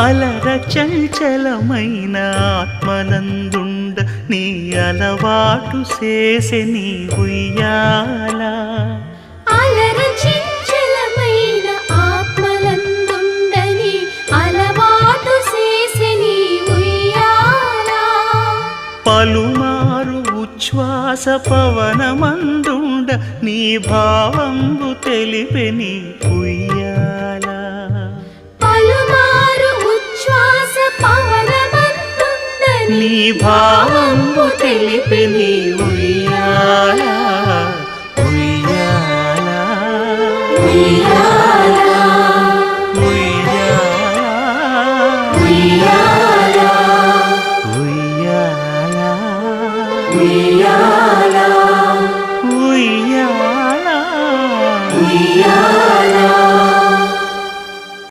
అలర చంచలమైన ఆత్మనందుండ నీ అలవాటు చేసే నీ ఉయ్యాల అలర చెంచలమైన ఆత్మలందుండని అలవాటు చేసి నీ ఉయ్యాలా పలుమారు ఉచ్ఛ్వాస పవనమందుండ నీ భావంబు తెలిపే నీ ఉయ్యాల నీ భావము తెలిపి నీ ఉయ్యాలా ఉయ్యాలా.